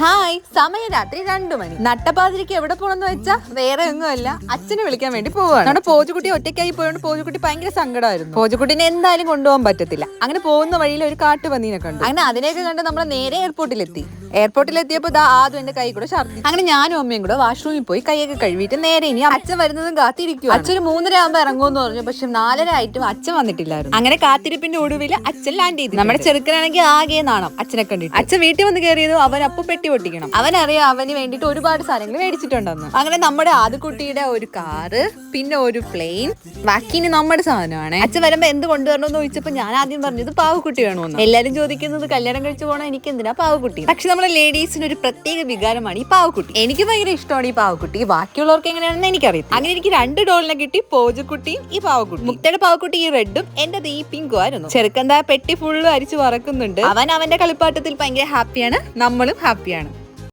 Hi. സമയം രാത്രി രണ്ടു മണി. നട്ടപ്പാതിരിക്ക് എവിടെ പോണെന്ന് വെച്ചാ വേറെ ഒന്നുമല്ല അച്ഛനെ വിളിക്കാൻ വേണ്ടി പോവാണ്. നമ്മുടെ പോജുകുട്ടി ഒറ്റയ്ക്കായി പോയോണ്ട് പോജുകുട്ടി ഭയങ്കര സങ്കടമായിരുന്നു. പോജുകുട്ടിനെ എന്തായാലും കൊണ്ടുപോകാൻ പറ്റത്തില്ല. അങ്ങനെ പോകുന്ന വഴിയിൽ ഒരു കാട്ടുപന്നീനെ കണ്ടു. അങ്ങനെ അതിനെയൊക്കെ കണ്ട് നമ്മൾ നേരെ എയർപോർട്ടിലെത്തി. എയർപോർട്ടിലെത്തിയപ്പോൾ ദാ ആദ്യം എന്റെ കൈ കൂടെ ഛർദ്ദി അങ്ങനെ ഞാനും അമ്മയും കൂടെ വാഷ്റൂമിൽ പോയി കൈയൊക്കെ കഴുകിയിട്ട് നേരെ ഇനി അച്ഛൻ വരുന്നതും കാത്തിരിക്കും അച്ഛൻ ഒരു മൂന്നര ആകുമ്പോൾ ഇറങ്ങുമെന്ന് പറഞ്ഞു. പക്ഷെ നാലര ആയിട്ടും അച്ഛൻ വന്നിട്ടില്ലായിരുന്നു. അങ്ങനെ കാത്തിരിപ്പിന്റെ ഒടുവിൽ അച്ഛൻ ലാൻഡ് ചെയ്തു നമ്മുടെ ചെറുക്കനാണെങ്കിൽ ആകെ നാണം അച്ഛനെ കണ്ടിട്ട്. അച്ഛൻ വീട്ടിൽ വന്ന് കയറിയതും അവൻ അപ്പൊ പെട്ടി പൊട്ടിക്കണം അവനറിയാം അവന് വേണ്ടിയിട്ട് ഒരുപാട് സാധനങ്ങൾ മേടിച്ചിട്ടുണ്ടെന്ന്. അങ്ങനെ നമ്മുടെ ആദ്യക്കുട്ടിയുടെ ഒരു കാറ് പിന്നെ ഒരു പ്ലെയിൻ ബാക്കിന് നമ്മുടെ സാധനമാണ്. അച്ഛൻ വരുമ്പോ എന്ത് കൊണ്ടുവരണമെന്ന് ചോദിച്ചപ്പോ ഞാൻ ആദ്യം പറഞ്ഞത് പാവക്കുട്ടി വേണമെന്ന് എല്ലാരും ചോദിക്കുന്നത് കല്യാണം കഴിച്ചു പോകണം എനിക്ക് എന്തിനാ പാവക്കുട്ടി? പക്ഷെ നമ്മുടെ ലേഡീസിന് ഒരു പ്രത്യേക വികാരമാണ് ഈ പാവക്കുട്ടി. എനിക്ക് ഭയങ്കര ഇഷ്ടമാണ് ഈ പാവക്കുട്ടി. ബാക്കിയുള്ളവർക്ക് എങ്ങനെയാണെന്ന് എനിക്കറിയാം അങ്ങനെ എനിക്ക് രണ്ട് ഡോളിനെ കിട്ടി പോജക്കുട്ടിയും ഈ പാവക്കുട്ടി. മുക്തയുടെ പാവക്കുട്ടി ഈ റെഡും എന്റെ ഈ പിങ്കും ആയിരുന്നു. ചെറുക്കന്താ പെട്ടി ഫുള്ള് അരിച്ചു വറക്കുന്നുണ്ട്. അവൻ അവന്റെ കളിപ്പാട്ടത്തിൽ ഭയങ്കര ഹാപ്പിയാണ് നമ്മളും ഹാപ്പിയാണ്